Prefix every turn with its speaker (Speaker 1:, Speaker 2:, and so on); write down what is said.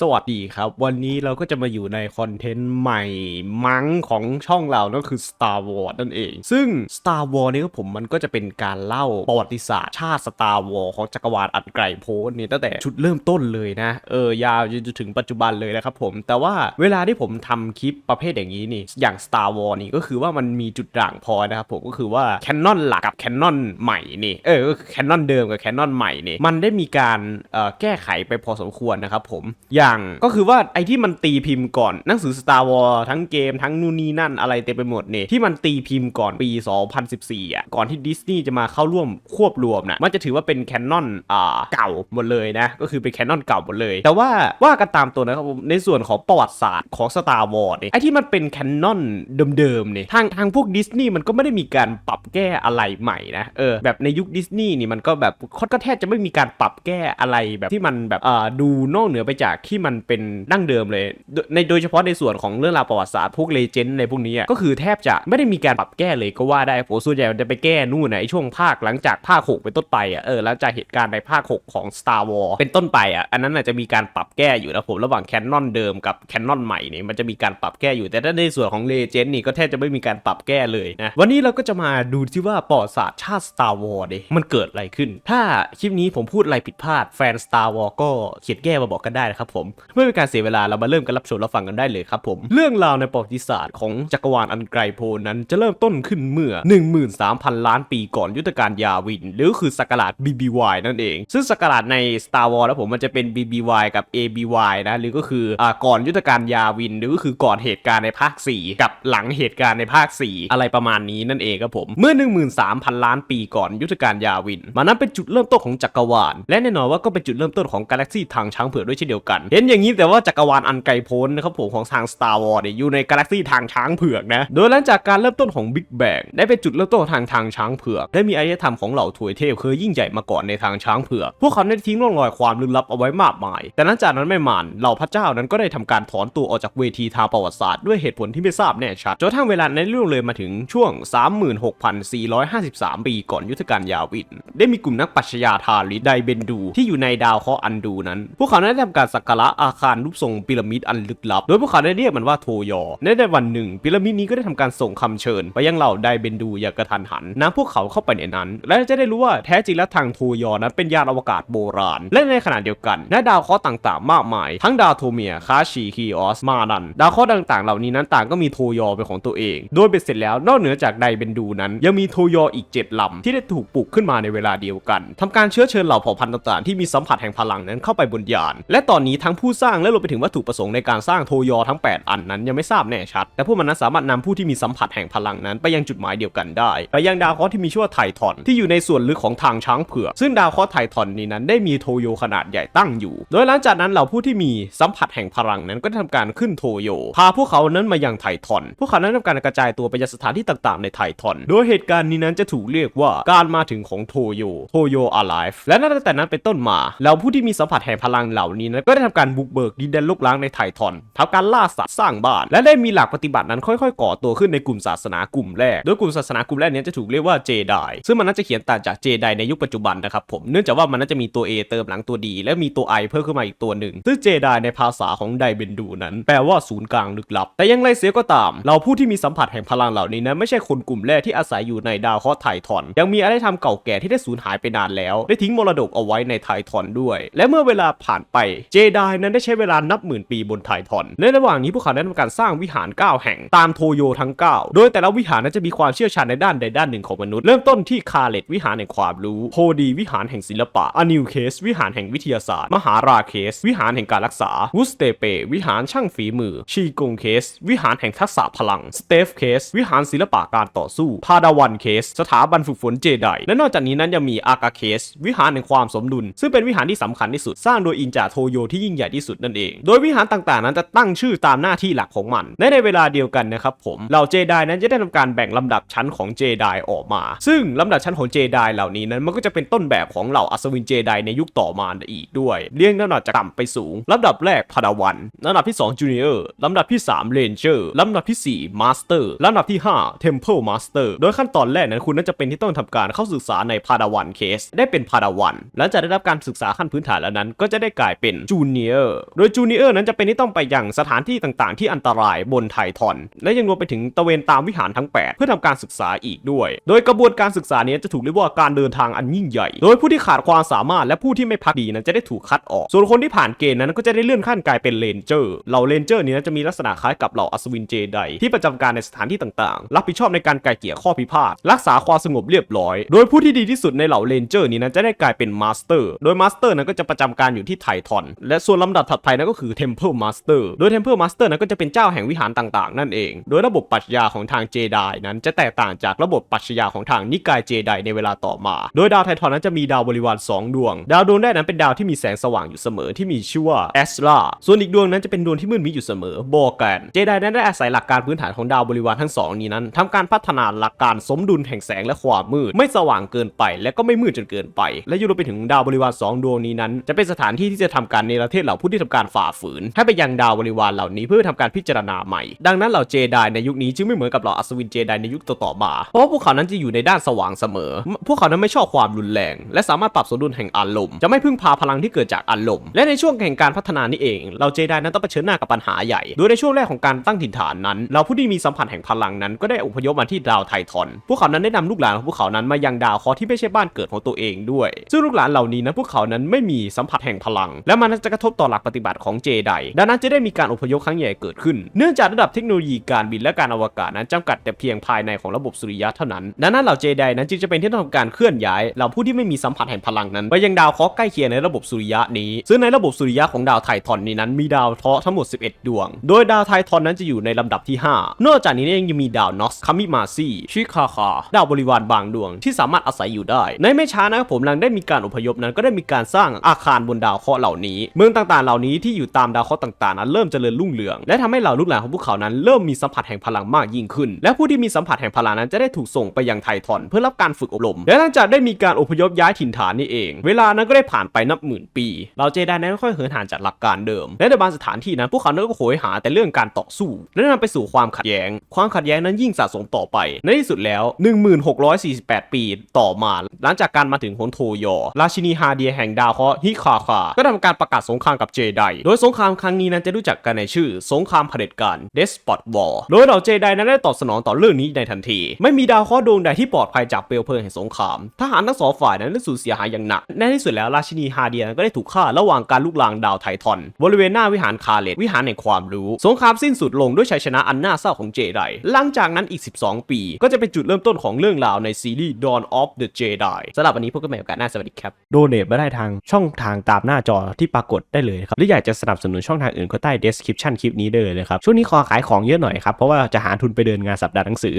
Speaker 1: สวัสดีครับ วันนี้เราก็จะมาอยู่ในคอนเทนต์ใหม่มั้งของช่องเรานั่นคือ Star Wars นั่นเอง ซึ่ง Star Wars นี่ก็ผมมันก็จะเป็นการเล่าประวัติศาสตร์ชาติ Star Wars ของจักรวาลอันไกลโพ้นนี่ตั้งแต่ชุดเริ่มต้นเลยนะ เออยาวจนถึงปัจจุบันเลยนะครับผม แต่ว่าเวลาที่ผมทำคลิปประเภทอย่างนี้นี่ อย่าง Star Wars นี่ก็คือว่ามันมีจุดด่างพอยนะครับผมก็คือว่าแคนนอนหลักกับแคนนอนใหม่นี่ เออแคนนอนเดิมกับแคนนอนใหม่นี่ มันได้มีการเอ่อแก้ไขไปพอสมควรนะครับผม อย่างก็คือว่าไอ้ที่มันตีพิมพ์ก่อนหนังสือ Star Wars ทั้งเกมทั้งนู่นนี่นั่นอะไรเต็มไปหมดเนี่ยที่มันตีพิมพ์ก่อนปี 2014อะก่อนที่ดิสนีย์จะมาเข้าร่วมควบรวมนะมันจะถือว่าเป็นแคนนอนอ่าเก่าหมดเลยนะ ก็คือเป็นแคนนอนเก่าหมดเลย แต่ว่าว่ากันตามตัวนะครับผมในส่วนของประวัติศาสตร์ของ Star Wars เนี่ยไอ้ที่มันเป็นแคนนอนเดิมๆเนี่ยทางทางพวกดิสนีย์มันก็ไม่ได้มีการปรับแก้อะไรใหม่นะเออแบบในยุคดิสนีย์นี่มันก็แบบก็แทบจะไม่มีการปรับแก้อะไรแบบที่มันแบบอ่าดูนอกเหนือไปจากที่มันเป็นดั้งเดิมเลย ในโดยเฉพาะในส่วนของเรื่องราวประวัติศาสตร์พวกเลเจนด์ในพวกนี้อะก็คือแทบจะไม่ได้มีการปรับแก้เลยก็ว่าได้โหส่วนใหญ่มันจะไปแก้นู่นนะไอช่วงภาคหลังจากภาค 6 เป็นต้นไปอะเออหลังจากเหตุการณ์ในภาค 6 ของ Star Wars เป็นต้นไปอะอันนั้นอาจจะมีการปรับแก้อยู่นะผมระหว่างแคนนอนเดิมกับแคนนอนใหม่นี่มันจะมีการปรับแก้อยู่แต่ถ้าในส่วนของเลเจนด์นี่ก็แทบจะไม่มีการปรับแก้เลยนะวันนี้เราก็จะมาดูที่ว่าประวัติศาสตร์ชาติ Star Wars เนี่ยมันเกิดอะไรขึ้น ถ้าคลิปนี้ผมพูดอะไรผิดพลาดแฟน Star Wars ก็เขียนแก้มาบอกกันได้นะครับผมเมื่อเป็นการเสียเวลาเรามาเริ่มกันรับชมรับฟังกันได้เลยครับผม เรื่องราวในประวัติศาสตร์ของจักรวาลอันไกลโพ้นนั้นจะเริ่มต้นขึ้นเมื่อ 13,000 ล้านปีก่อนยุทธการยาวิน หรือคือสักราช BBY นั่นเอง ซึ่งสักราชใน Star Wars แล้วผมมันจะเป็น BBY กับ ABY นะหรือก็คืออ่าก่อนยุทธการยาวิน หรือก็คือก่อนเหตุการณ์ในภาค 4 กับหลังเหตุการณ์ในภาค 4 อะไรประมาณนี้นั่นเองครับผมเมื่อ 13,000 ล้านปีก่อนยุทธการยาวินมันนั้นเป็นจุดเริ่มต้นของจักรวาล และแน่นอนว่าก็เป็นจุดเริ่มต้นของกาแล็กซี่ทางช้างเผือกด้วยเช่นเดียวกันเห็นอย่างนี้แต่ว่าจักรวาลอันไกลโพ้นนะครับผมของทาง Star Wars เนี่ยอยู่ในกาแล็กซี่ทางช้างเผือกนะ โดยหลังจากการเริ่มต้นของ Big Bang ได้เป็นจุดเริ่มต้นทางทางช้างเผือก ได้มีอารยธรรมของเหล่าถวยเทพเคยยิ่งใหญ่มาก่อนในทางช้างเผือก พวกเขาได้ทิ้งร่องรอยความลึกลับเอาไว้มากมาย แต่หลังจากนั้นไม่นานเหล่าพระเจ้านั้นก็ได้ทำการถอนตัวออกจากเวทีทางประวัติศาสตร์ด้วยเหตุผลที่ไม่ทราบแน่ชัดจนทั่งเวลานั้นล่วงเลยมาถึงช่วง 36,453 ปีก่อนยุทธการยาวิน ได้มีกลุ่มนักปัชญาทาริไดเบนดูที่อยู่ในดาวเคราะห์อันดูนั้น พวกเขาได้ทำการสักการะอาคารรูปทรงพีระมิดอันลึกลับ โดยพวกเขาได้เรียกมันว่าโทยอในในวันหนึ่งพีระมิดนี้ก็ได้ทำการส่งคำเชิญ ไปยังเหล่าไดเบนดูอย่างกระทันหันนำพวกเขาเข้าไปในนั้น และจะได้รู้ว่าแท้จริงแล้วทางโทยอนั้นเป็นยานอวกาศโบราณ และในขณะเดียวกันณดาวเคราะห์ต่างๆ มากมาย ทั้งดาวโทเมียคาชีคีออสมานันดาวเคราะห์ต่างๆ เหล่านี้นั้นต่างก็มีโทยอเป็นของตัวเอง โดยเป็นเสร็จแล้วนอกเหนือจากไดเบนดูนั้น ยังมีโทยออีก 7 ลำ ที่ได้ถูกปลุกขึ้นมาในเวลาเดียวกันทำการเชื้อเชิญเหล่าเผ่าพันธุ์ต่างๆที่มีสัมผัสแห่งพลังนั้นเข้าไปบนยาน และตอนนี้ทั้งผู้สร้างและรวมไปถึงวัตถุประสงค์ในการสร้างโทยอทั้ง 8 อันนั้นยังไม่ทราบแน่ชัด แต่พวกมันนั้นสามารถนำผู้ที่มีสัมผัสแห่งพลังนั้นไปยังจุดหมายเดียวกันได้ไปยังดาวเคราะห์ที่มีชื่อว่าไททอนที่อยู่ในส่วนลึกของทางช้างเผือกซึ่งดาวเคราะห์ไททอนนี้นั้นได้มีโทโยขนาดใหญ่ตั้งอยู่ โดยหลังจากนั้นเหล่าผู้ที่มีสัมผัสแห่งพลังนั้นก็ได้ทำการขึ้นโทโยพาพวกเขานั้นมายังไททอนพวกเขานั้นทำการกระจายตัวไปยังสถานที่ต่างๆ ในไททอนโดยเหตุการณ์นี้นั้นจะถูกเรียกว่าการมาถึงของโทโยโทโยอาไลฟ์และนับตั้งแต่นั้นเป็นต้นมาเหล่าผู้ที่มีสัมผัสแห่งพลังเหล่านี้นั้นก็ได้ทำการการบุกเบิกดินแดนลกล้างในไททอนทำการล่าสัตว์สร้างบ้าน และได้มีหลักปฏิบัตินั้นค่อยๆ ก่อตัวขึ้นในกลุ่มศาสนากลุ่มแรก โดยกลุ่มศาสนากลุ่มแรกนี้จะถูกเรียกว่าเจไดซึ่งมันน่าจะเขียนต่างจากเจไดในยุคปัจจุบันนะครับผมเนื่องจากว่ามันน่าจะมีตัว A เติมหลังตัว D และมีตัว I เพิ่มขึ้นมาอีกตัวหนึ่งซึ่งเจไดในภาษาของไดเบนดูนั้น แปลว่าศูนย์กลางลึกลับ แต่อยังไรเสียก็ตาม เราผู้ที่มีสัมผัสแห่งพลังเหล่านี้นั้นไม่ใช่คนกลุ่มแรกที่อาศัยอยู่ในดาวเคราะห์ไททอนยังมีอารยธรรมเก่าแก่ที่ได้สูญหายไปนานแล้ว ได้ทิ้งมรดกเอาไว้ในไททอนด้วย และเมื่อเวลาผ่านไปเจไดนั้นได้ใช้เวลานับหมื่นปีบนไททอนในระหว่างนี้พวกเขาได้ทำการสร้างวิหาร 9 แห่งตามโทโยทั้ง 9 โดยแต่ละวิหารนั้นจะมีความเชี่ยวชาญในด้านใดด้านหนึ่งของมนุษย์ เริ่มต้นที่คาเลตวิหารแห่งความรู้โพดีวิหารแห่งศิลปะอนิวเคส วิหารแห่งวิทยาศาสตร์ มหาราเคส วิหารแห่งการรักษาวุสเตเป วิหารช่างฝีมือ ชีกงเคส วิหารแห่งทักษะพลังสเตฟเคส วิหารศิลปะการต่อสู้พาดาวันเคส สถาบันฝึกฝนเจไดและนอกจากนี้นั้นยังมีอากาเคส วิหารแห่งความสมดุล ซึ่งเป็นวิหารที่สำคัญที่สุดสร้างโดยอินจาโทโยที่ยิ่งใหญ่ที่สุดนั่นเอง โดยวิหารต่างๆ นั้นจะตั้งชื่อตามหน้าที่หลักของมันและในเวลาเดียวกันนะครับผมเหล่าเจไดนั้นจะได้ทำการแบ่งลำดับชั้นของเจไดออกมา ซึ่งลำดับชั้นของเจไดเหล่านี้นั้นมันก็จะเป็นต้นแบบของเหล่าอัศวินเจไดในยุคต่อมาอีกด้วย เรียงลำดับจากต่ำไปสูงลำดับแรกพาดาวันลำดับที่2จูเนียร์ลำดับที่3เลนเจอร์ลำดับที่4มาสเตอร์ลำดับที่5เทมเพลมาสเตอร์โดยขั้นตอนแรกนั้นคุณน่าจะเป็นที่ต้องทำการเข้าศึกษาในพาดาวันเคส ได้เป็นพาดาวันหลังจากได้รับการศึกษาขั้นพื้นฐานแล้วนั้น ก็จะได้กลายเป็นจูเนียเออร์โดยจูเนียร์นั้นจะเป็นที่ต้องไปยังสถานที่ต่างๆ ที่อันตรายบนไททอน และยังรวมไปถึงตะเวนตามวิหารทั้ง 8 เพื่อทำการศึกษาอีกด้วย โดยกระบวนการศึกษานี้จะถูกเรียกว่าการเดินทางอันยิ่งใหญ่ โดยผู้ที่ขาดความสามารถและผู้ที่ไม่พักดีนั้นจะได้ถูกคัดออก ส่วนคนที่ผ่านเกณฑ์นั้นก็จะได้เลื่อนขั้นกลายเป็นเลนเจอร์ เหล่าเลนเจอร์นี้นจะมีลักษณะคล้ายกับเหล่าอัศวินเจไดที่ประจำการในสถานที่ต่างๆ รับผิดชอบในการไกลเกลี่ยข้อพิพาท รักษาความสงบเรียบร้อย โดยผู้ที่ดีที่สุดในเหล่าเลนเจอร์นี้นั้นจะได้กลายเป็นมาสเตอร์ โดยมาสเตอร์นั้นก็จะประจำการอยู่ที่ไททอน และส่วนลำดับถัดไปนั้นก็คือเทมเพลมาสเตอร์โดยเทมเพลมาสเตอร์นั้นก็จะเป็นเจ้าแห่งวิหารต่างๆ นั่นเอง โดยระบบปรัชญาของทางเจไดนั้นจะแตกต่างจากระบบปรัชญาของทางนิกายเจไดในเวลาต่อมา โดยดาวไททอนนั้นจะมีดาวบริวารสองดวง ดาวดวงแรกนั้นเป็นดาวที่มีแสงสว่างอยู่เสมอที่มีชื่อว่าแอสลาส่วนอีกดวงนั้นจะเป็นดวงที่มืดมิดอยู่เสมอบแกนเจไดนั้นได้อาศัยหลักการพื้นฐานของดาวบริวารทั้งสองนี้นั้นทำการพัฒนาหลักการสมดุลแห่งแสงและความมืด ไม่สว่างเกินไป และก็ไม่มืดจนเกินไป และยังรวมไปถึงดาวบริวารสองดวงนี้นั้น จะเป็นสถานที่ที่จะทำการเนรเทศเหล่าผู้ที่ทำการฝ่าฝืน ให้ไปยังดาวบริวารเหล่านี้เพื่อทำการพิจารณาใหม่ ดังนั้นเหล่าเจไดในยุคนี้จึงไม่เหมือนกับเหล่าอัศวินเจไดในยุคต่อๆมา เพราะาพวกเขานั้นจะอยู่ในด้านสว่างเสมอ พวกเขานั้นไม่ชอบความรุนแรง และสามารถปรับสมดุลแห่งอารมณ์ จะไม่พึ่งพาพลังที่เกิดจากอารมณ์ และในช่วงแห่งการพัฒนานี่เอง เราเจไดนั้นต้องเผชิญหน้ากับปัญหาใหญ่ โดยในช่วงแรกของการตั้งถิ่นฐานนั้น เราผู้ที่มีสัมผัสแห่งพลังนั้นก็ได้อพยพมาที่ดาวไททอน พวกเขานั้นได้นำลูกหลานของพวกเขานั้นมายังดาวเคราะห์ที่ไม่ใช่บ้านเกิดของตัวเองด้วย ซึ่งลูกหลานเหล่านี้นั้นพวกเขานั้นไม่มีสัมผัสแห่งพลัง และมันจะกระทบต่อหลักปฏิบัติของเจไดดังนั้นจะได้มีการอพยพครั้งใหญ่เกิดขึ้น เนื่องจากระดับเทคโนโลยีการบินและการอวกาศนั้นจำกัดแต่เพียงภายในของระบบสุริยะเท่านั้น ดังนั้นเหล่าเจไดนั้นจึงจะเป็นที่ต้องทำการเคลื่อนย้ายเหล่าผู้ที่ไม่มีสัมผัสแห่งพลังนั้นไปยังดาวเคราะห์ใกล้เคียงในระบบสุริยะนี้ ซึ่งในระบบสุริยะของดาวไททอนนี้นั้นมีดาวเคราะห์ทั้งหมด 11 ดวง โดยดาวไททอนนั้นจะอยู่ในลำดับที่ 5 นอกจากนี้ยังมีดาวนอสคามิมาซีชิคาคาดาวบริวารบางดวงที่สามารถอาศัยอยู่ได้ ในไม่ช้านะครับผมหลังได้มีการอพยพนั้นก็ได้มีการสร้างอาคารบนดาวเคราะห์เหล่านี้ เมืองต่างๆ เหล่านี้ที่อยู่ตามดาวเคราะห์ต่างๆนั้นเริ่มเจริญรุ่งเรือง และทำให้เหล่าลูกหลานของพวกเขานั้นเริ่มมีสัมผัสแห่งพลังมากยิ่งขึ้น และผู้ที่มีสัมผัสแห่งพลังนั้นจะได้ถูกส่งไปยังไททอนเพื่อรับการฝึกอบรม และหลังจากได้มีการอพยพย้ายถิ่นฐานนี่เอง เวลานั้นก็ได้ผ่านไปนับหมื่นปี เราเจไดนั้นค่อยเหินห่างจากหลักการเดิม และในบางสถานที่นั้นพวกเขานั้นก็โหยหาแต่เรื่องการต่อสู้ และนำไปสู่ความขัดแย้ง ความขัดแย้งนั้นยิ่งสะสมต่อไป ในที่สุดแล้ว 1648 ปีต่อมา หลังจากการมาถึงของโทยอราชินีฮาเดียแห่งดาวเคราะห์ฮิคาคาก็ทำการประกาศสงครามกับเจได โดยสงครามครั้งนี้นั้นจะรู้จักกันในชื่อ สงครามเผด็จการ Despot War โดยเหล่าเจไดนั้นได้ตอบสนองต่อเรื่องนี้ในทันที ไม่มีดาวเคราะห์ดวงใดที่ปลอดภัยจากเปลวเพลิงแห่งสงคราม ทหารทั้งสองฝ่ายนั้นได้สูญเสียหายอย่างหนัก ในที่สุดแล้วราชินีฮาเดียก็ได้ถูกฆ่าระหว่างการลุกลามดาวไททอน บริเวณหน้าวิหารคาเลตวิหารแห่งความรู้ สงครามสิ้นสุดลงด้วยชัยชนะอันน่าเศร้าของเจได หลังจากนั้นอีก 12 ปี ก็จะเป็นจุดเริ่มต้นของเรื่องราวในซีรีส์ Dawn of the Jedi สำหรับวันนี้พบกันใหม่โอกาสหน้าสวัสดีครับ โดเนทมาได้ทางช่องทางตามหน้าจอที่ปรากฏได้เลยครับหรืออยากจะสนับสนุนช่องทางอื่นก็ใต้ description คลิปนี้ได้เลยครับช่วงนี้ขอขายของเยอะหน่อยครับเพราะว่าจะหาทุนไปเดินงานสัปดาห์หนังสื
Speaker 2: อ